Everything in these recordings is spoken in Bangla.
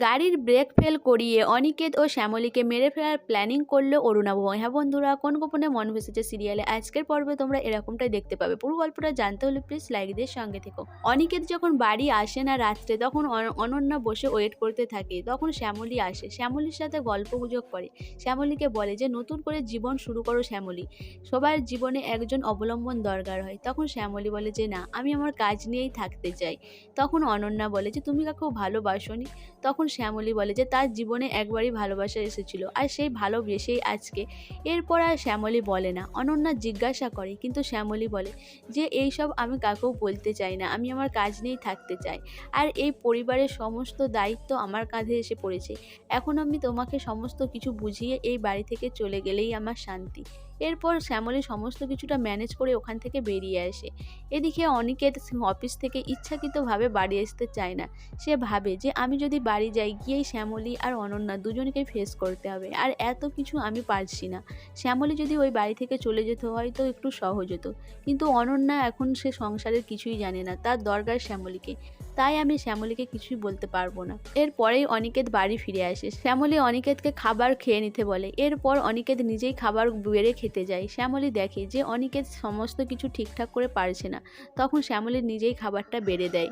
গাড়ির ব্রেক ফেল করিয়ে অনিকেত ও শ্যামলীকে মেরে ফেলার প্ল্যানিং করল অরুণাভ হ্যাঁ বন্ধুরা, কোন গোপনে মন ভেসেছে সিরিয়ালে আজকের পর্বে তোমরা এরকমটাই দেখতে পাবে। পুরো গল্পটা জানতে হলে প্লিজ লাইক দিয়ে সঙ্গে থেকো। অনিকেত যখন বাড়ি আসে না রাত্রে, তখন অন- অনন্যা বসে ওয়েট করতে থাকে। তখন শ্যামলী আসে। শ্যামলীর সাথে গল্প গুজব করে। শ্যামলীকে বলে যে, নতুন করে জীবন শুরু করো শ্যামলী। সবার জীবনে একজন অবলম্বন দরকার হয়। তখন শ্যামলী বলে যে, না, আমি আমার কাজ নিয়েই থাকতে চাই। তখন অনন্যা বলে যে, তুমি কাকেও ভালোবাসোনি। তখন শ্যামলী বলে যে, তার জীবনে একবারই ভালোবাসা এসেছিল। আর সেই ভালোবেসেই আজকে। এরপর আর শ্যামলী বলে না। অনন্যা জিজ্ঞাসা করে, কিন্তু শ্যামলী বলে যে এইসব আমি কাকেও বলতে চাই না। আমি আমার কাজ নিয়েই থাকতে চাই। আর এই পরিবারের সমস্ত দায়িত্ব আমার কাঁধে এসে পড়েছে। এখন আমি তোমাকে সমস্ত কিছু বুঝিয়ে এই বাড়ি থেকে চলে গেলেই আমার শান্তি। এরপর শ্যামলী সমস্ত কিছুটা ম্যানেজ করে ওখান থেকে বেরিয়ে আসে। এদিকে অনিকেত অফিস থেকে ইচ্ছাকৃতভাবে বাড়ি আসতে চায় না। সে ভাবে যে, আমি যদি বাড়ি যাই, গিয়েই শ্যামলী আর অনন্যা দুজনকে ফেস করতে হবে। আর এত কিছু আমি পারছি না। শ্যামলী যদি ওই বাড়ি থেকে চলে যেত, হয়তো একটু সহজ হতো। কিন্তু অনন্যা এখন সে সংসারের কিছুই জানে না। তার দরকার শ্যামলীকে। তাই আমি শ্যামলীকে কিছুই বলতে পারব না। এরপরেই অনিকেত বাড়ি ফিরে আসে। শ্যামলী অনিকেতকে খাবার খেয়ে নিতে বলে। এরপর অনিকেত নিজেই খাবার বেড়ে খেতে যায়। শ্যামলী দেখে যে অনিকেত সমস্ত কিছু ঠিকঠাক করে পারছে না, তখন শ্যামলী নিজেই খাবারটা বেড়ে দেয়।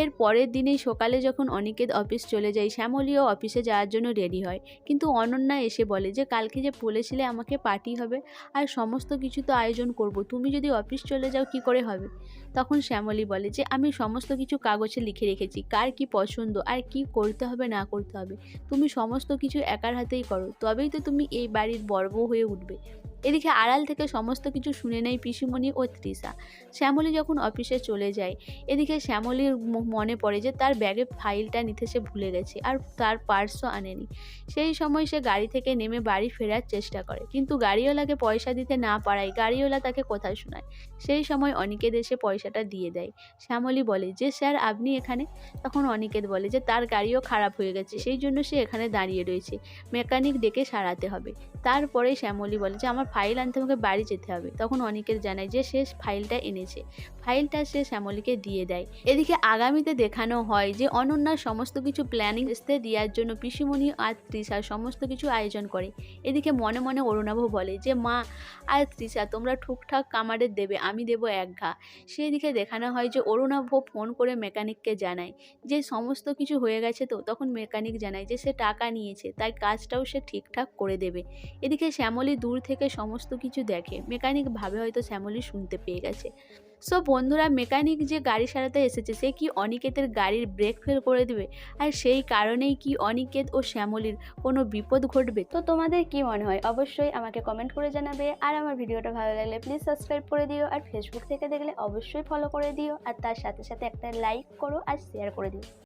এর পরের দিনেই সকালে যখন অনিকেত অফিস চলে যায়, শ্যামলীও অফিসে যাওয়ার জন্য রেডি হয়। কিন্তু অনন্যা এসে বলে যে, কালকে যে বলেছিলে আমাকে পার্টি হবে, আর সমস্ত কিছু তো আয়োজন করব। তুমি যদি অফিস চলে যাও, কি করে হবে? তখন শ্যামলী বলে যে, আমি সমস্ত কিছু কাগজে লিখে রেখেছি। কার কি পছন্দ? আর কি করতে হবে, না করতে হবে? তুমি সমস্ত কিছু একার হাতেই করো। তবেই তো তুমি এই বাড়ির বর্ব হয়ে উঠবে। এদিকে আড়াল থেকে সমস্ত কিছু শুনে নেয় পিসিমণি ও তৃষা শ্যামলী যখন অফিসে চলে যায়, এদিকে শ্যামলীর মনে পড়ে যে তার ব্যাগে ফাইলটা নিতে সে ভুলে গেছে আর তার পার্সও আনেনি। সেই সময় সে গাড়ি থেকে নেমে বাড়ি ফেরার চেষ্টা করে, কিন্তু গাড়িওয়ালাকে পয়সা দিতে না পারায় গাড়িওয়ালা তাকে কথা শোনায়? সেই সময় অনিকেত এসে পয়সাটা দিয়ে দেয়। শ্যামলী বলে, যে স্যার, আপনি এখানে? তখন অনিকেত বলে, যে তার গাড়িও খারাপ হয়ে গেছে, সেই জন্য সে এখানে দাঁড়িয়ে রয়েছে। মেকানিক ডেকে সারাতে হবে। তারপরে শ্যামলী বলে, যে আমার ফাইল আনতে আমাকে বাড়ি যেতে হবে। তখন অনিকেত জানায় যে সে ফাইলটা এনেছে। ফাইলটা সে শ্যামলীকে দিয়ে দেয়। এদিকে আগামীতে দেখানো হয় যে অনন্যার সমস্ত কিছু প্ল্যানিং আসতে দেওয়ার জন্য পিসিমণি আর তৃষা সমস্ত কিছু আয়োজন করে। এদিকে মনে মনে অরুণাভ বলে যে, মা আর তৃষা, তোমরা ঠুকঠাক কামারের দেবে, আমি দেবো এক ঘা। সেদিকে দেখানো হয় যে অরুণাভ ফোন করে মেকানিককে জানায় যে, সমস্ত কিছু হয়ে গেছে তো? তখন মেকানিক জানায় যে, সে টাকা নিয়েছে, তাই কাজটাও সে ঠিকঠাক করে দেবে। এদিকে শ্যামলী দূর থেকে সমস্ত কিছু দেখে। মেকানিক ভাবে হয়তো শ্যামলী শুনতে পেয়ে গেছে। সো বন্ধুরা, মেকানিক যে গাড়ি সারাতে এসেছে, সে কি অনিকেতের গাড়ির ব্রেক ফেল করে দেবে? আর সেই কারণেই কি অনিকেত ও শ্যামলীর কোনো বিপদ ঘটবে? তো তোমাদের কি মনে হয়? অবশ্যই আমাকে কমেন্ট করে জানাবে। আর আমার ভিডিওটা ভালো লাগলে প্লিজ সাবস্ক্রাইব করে দিও। আর ফেসবুক থেকে দেখলে অবশ্যই ফলো করে দিও। আর তার সাথে সাথে একটা লাইক করো আর শেয়ার করে দিও।